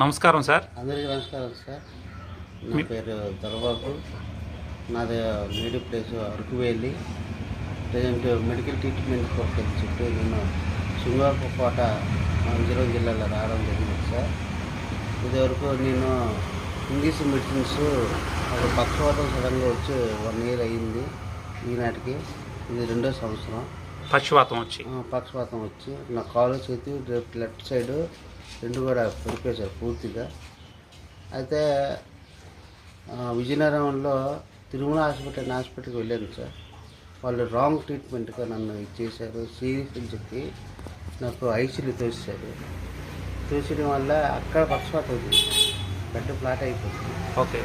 నమస్కారం సార్. అందరికీ నమస్కారం సార్. నా పేరు దొరబాబు. నాది native place Araku Valley present medical treatment కోసం చుట్టూ నేను శృంగారపు కోట మా విజయనగరం జిల్లాలో రావడం జరిగింది సార్. ఇదివరకు నేను ఇంగ్లీష్ మెడిసిన్స్ ఒక పక్షవాతం సడన్గా వచ్చి వన్ ఇయర్ అయ్యింది ఈనాటికి. ఇది రెండో సంవత్సరం. పక్షవాతం వచ్చి. ఆ, పక్షపాతం వచ్చి. నా కాలు చేతి లెఫ్ట్ సైడ్ రెండు కూడా పడిపోయారు పూర్తిగా. అయితే విజయనగరంలో తిరుమల హాస్పిటల్ హాస్పిటల్కి వెళ్ళాను సార్. వాళ్ళు రాంగ్ ట్రీట్మెంట్గా నన్ను ఇచ్చేశారు సీరియస్ అని చెప్పి నాకు ఐసీలు తోసారు తోసడం వల్ల అక్కడ పక్షపాతం ఉంది పెద్ద ఫ్లాట్ అయిపోతుంది. ఓకే.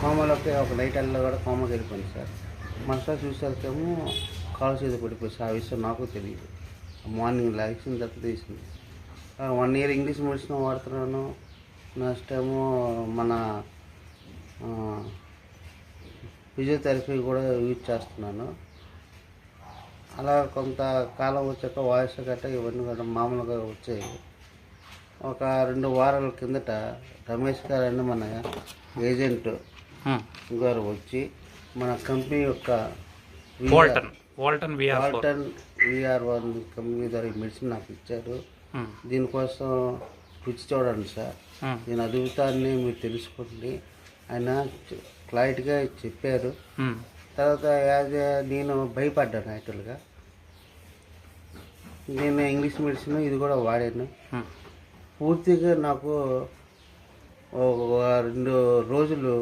కోమలోకి ఒక నైట్ అల్లో కూడా కోమకి వెళ్ళిపోయింది సార్. మనసారి చూసేసరికేమో కాలు చేతి పడిపోయి ఆ విషయం నాకు తెలియదు. మార్నింగ్ లేచిన తర్వాత తీసింది వన్ ఇయర్ ఇంగ్లీష్ మెడిసిన్ వాడుతున్నాను. నెక్స్ట్ ఏమో మన ఫిజియోథెరపీ కూడా యూజ్ చేస్తున్నాను. అలా కొంత కాలం వచ్చాక వాయిస్ గట్ట ఇవన్నీ కూడా మామూలుగా వచ్చాయి. ఒక రెండు వారాల కిందట రమేష్ గారు అని మన ఏజెంట్. గారు వచ్చి మన కంపెనీ యొక్క Walton Walton VR one company ద్వారా మెడిసిన్ నాకు ఇచ్చారు. దీనికోసం రుచి చూడండి సార్ హ్మ్. దీని అద్భుతాన్ని మీరు తెలుసుకోండి ఆయన క్లైట్గా చెప్పారు హ్మ్. తర్వాత యాజ్ నేను భయపడ్డాను యాక్చువల్గా నేను ఇంగ్లీష్ మెడిసిన్ ఇది కూడా వాడాను. పూర్తిగా నాకు రెండు రోజులు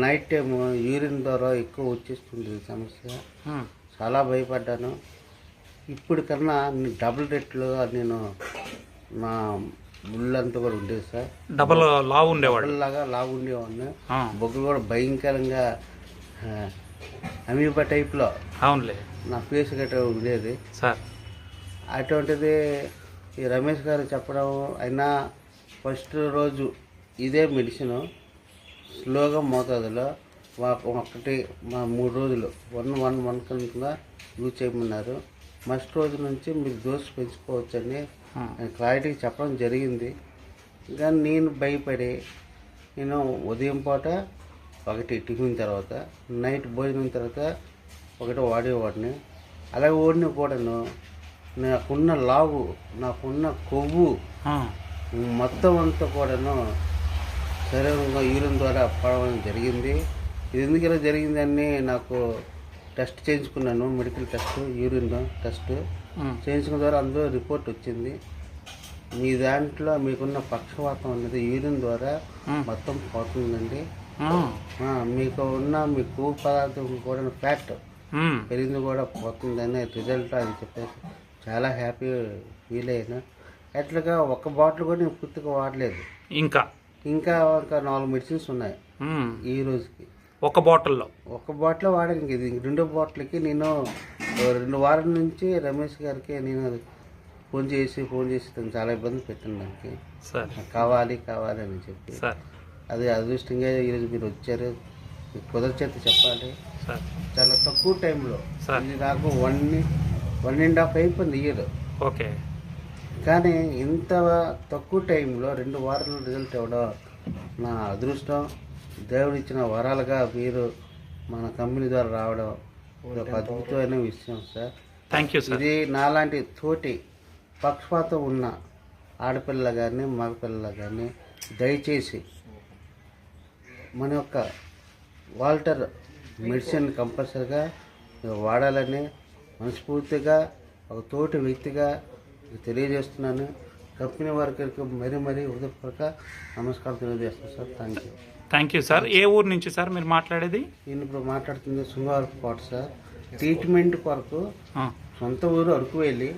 నైట్ టైం యూరిన్ ద్వారా ఎక్కువ వచ్చేస్తుంది సమస్య. చాలా భయపడ్డాను ఇప్పుడు కన్నా డబుల్ రేట్లో నేను నా ముళ్ళంతా కూడా ఉండేది సార్. డబల్ లావ్ ఉండేవాడు. లాగా లాగా ఉండేవాడిని. ఆ, బొగ్గు కూడా భయంకరంగా అమీబా టైప్లో. అవునులే. నా ఫేస్ గట్రా ఉండేది. సార్. అటువంటిది ఈ రమేష్ గారు చెప్పడం అయినా ఫస్ట్ రోజు ఇదే మెడిసిన్ స్లోగా మోతాదులో ఒకటి మా మూడు రోజులు వన్ వన్ వన్ కింద యూజ్ చేయమన్నారు. ఫస్ట్ రోజు నుంచి మీరు డోస్ పెంచుకోవచ్చని క్లారిటీ చెప్పడం జరిగింది. కానీ నేను భయపడి నేను ఉదయం పూట ఒకటి టిఫిన్ తర్వాత నైట్ భోజనం తర్వాత ఒకటి వాడేవాడిని అలాగే ఓడిన కూడాను నాకున్న లావు నాకున్న కొవ్వు మొత్తం అంతా కూడాను శరీరంగా యూరిన్ ద్వారా పడడం జరిగింది. ఇది ఎందుకు ఇలా జరిగిందని నాకు టెస్ట్ చేయించుకున్నాను మెడికల్ టెస్ట్ యూరిన్ టెస్ట్. చేయించుకున్న ద్వారా అందులో రిపోర్ట్ వచ్చింది మీ దాంట్లో మీకున్న పక్షవాతం అనేది యూరిన్ ద్వారా. మొత్తం పోతుందండి మీకు ఉన్న మీ కొవ్వు పదార్థం కూడా ఫ్యాట్. పెరిగింది కూడా పోతుందని రిజల్ట్ అని చెప్పేసి చాలా హ్యాపీ ఫీల్ అయినా అట్లాగా ఒక బాటిల్ కూడా నేను పూర్తిగా వాడలేదు ఇంకా ఇంకా ఒక నాలుగు మెడిసిన్స్ ఉన్నాయి. ఈ రోజుకి ఒక బాటిల్లో. ఒక బాటిల్ వాడాను ఇంక ఇది. రెండో బాటిల్కి నేను రెండు వారాల నుంచి రమేష్ గారికి నేను ఫోన్ చేసి ఫోన్ చేసి తను చాలా ఇబ్బంది పెట్టాను దానికి కావాలి కావాలి అని చెప్పి. సార్. అది అదృష్టంగా ఈరోజు మీరు వచ్చారు. మీకు కుదరచేత చెప్పాలి. చాలా తక్కువ టైంలో. నాకు వన్ వన్ అండ్ హాఫ్ అయిపోయింది ఇయర్. ఓకే. కానీ ఇంత తక్కువ టైంలో రెండు వారాలు రిజల్ట్ ఇవ్వడం నా అదృష్టం. దేవుడు ఇచ్చిన వరాలుగా మీరు మన కంపెనీ ద్వారా రావడం ఇది ఒక అద్భుతమైన విషయం సార్. థ్యాంక్ యూ సార్ ఇది నాలాంటి తోటి పక్షపాతం ఉన్న ఆడపిల్ల కానీ మగపిల్లల కానీ దయచేసి మన యొక్క వాల్టర్ మెడిసిన్ కంపల్సరిగా వాడాలని మనస్ఫూర్తిగా ఒక తోటి వ్యక్తిగా తెలియజేస్తున్నాను. కంపెనీ వర్కర్కి మరీ మరీ హృదయపూర్వక నమస్కారం తెలియజేస్తున్నాను sir. Thank you thank you sir ఏ ఊరు నుంచి సార్ మీరు మాట్లాడేది? నేను ఇప్పుడు మాట్లాడుతుంది శృంగారకోట సార్ ట్రీట్మెంట్ కొరకు సొంత ఊరు అరకు వెళ్ళి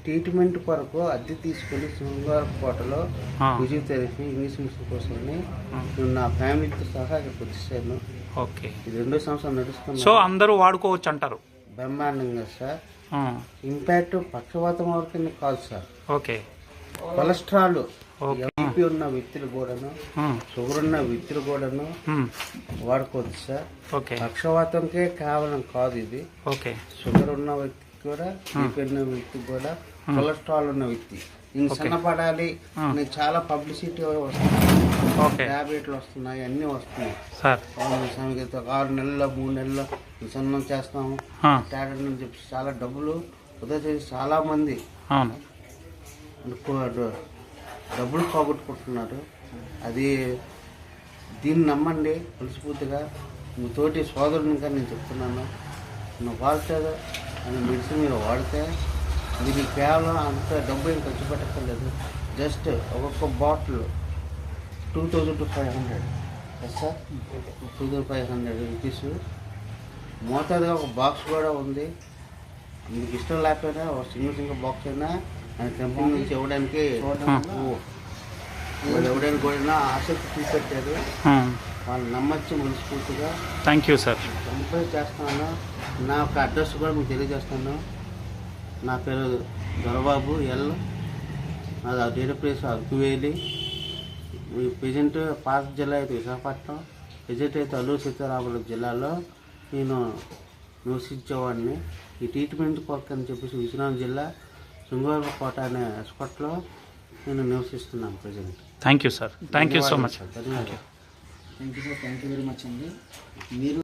ట్రీట్మెంట్ కొరకు అద్దె తీసుకుని శృంగారకోటలో ఆ. ఫిజియోథెరపీ ఇంగ్లీష్ మెడిసిన్ కోసమని నేను నా ఫ్యామిలీతో సహా ఇక్కడికి వచ్చేసాను. ఓకే. ఇది రెండో సంవత్సరం సో నడుస్తున్నా అందరూ వాడుకోవచ్చు అంటారు? బ్రహ్మాండంగా సార్ ఇంపాక్ట్ పక్షవాతం వరకు కాదు సార్ ఓకే. కొలెస్ట్రాల్ బీపీ ఉన్న వ్యక్తులు కూడాను షుగర్ ఉన్న వ్యక్తులు కూడాను. వాడుకోవచ్చు సార్. పక్షవాతంకే కావాలని కాదు ఇది. ఓకే. షుగర్ ఉన్న వ్యక్తికి కూడా బీపీ ఉన్న వ్యక్తికి కూడా కొలెస్ట్రాల్ ఉన్న వ్యక్తి. నేను. సన్నపడాలి. నేను చాలా పబ్లిసిటీ వస్తుంది ట్యాబ్లెట్లు వస్తున్నాయి అన్నీ వస్తున్నాయి. ఆరు నెలల్లో మూడు నెలల్లో సన్నం చేస్తాము. ఆ, టాబ్లెట్ అని చెప్పి చాలా డబ్బులు వృధా చేసి చాలా మంది డబ్బులు పోగొట్టుకుంటున్నారు. అది దీన్ని నమ్మండి మనస్ఫూర్తిగా. మీ తోటి సోదరునిగా నేను చెప్తున్నాను. నువ్వు వాడితే అని మెడిసిన్ మీరు వాడితే ఇది కేవలం అంత డబ్బు ఏం ఖర్చు పెట్టక్కర్లేదు. జస్ట్ ఒక్కొక్క bottle two thousand to five hundred. Yes sir two thousand five hundred rupees. మోతాదుగా ఒక బాక్స్ కూడా ఉంది. మీకు ఇష్టం లేకపోయినా ఒక సింగిల్ సింగిల్ బాక్స్ అయినా కంపెనీ నుంచి ఇవ్వడానికి వాళ్ళు ఇవ్వడానికి కూడా ఆసక్తి చూపెట్టారు. వాళ్ళు నమ్మచ్చు మనస్ఫూర్తిగా. థ్యాంక్ యూ సార్ కంప్లైంట్ చేస్తున్నాను. నా యొక్క అడ్రస్ కూడా మీకు తెలియజేస్తాను నా పేరు దొరబాబు ఎల్. నాది డేట్ ప్లేస్ అరకువేలి ప్రజెంట్ పాత జిల్లా అయితే విశాఖపట్నం. ప్రజెంట్ అయితే అల్లూరు సీతారామరాజు జిల్లాలో నేను నివసించేవాడిని. ఈ ట్రీట్మెంట్ కొరకు అని చెప్పేసి విజయనగరం జిల్లా శృంగారకోట అనే హాస్పిటల్లో నేను నివసిస్తున్నాను present. Thank you sir thank you so much ధన్యవాదాలు. Thank you sir thank you very much అండి. మీరు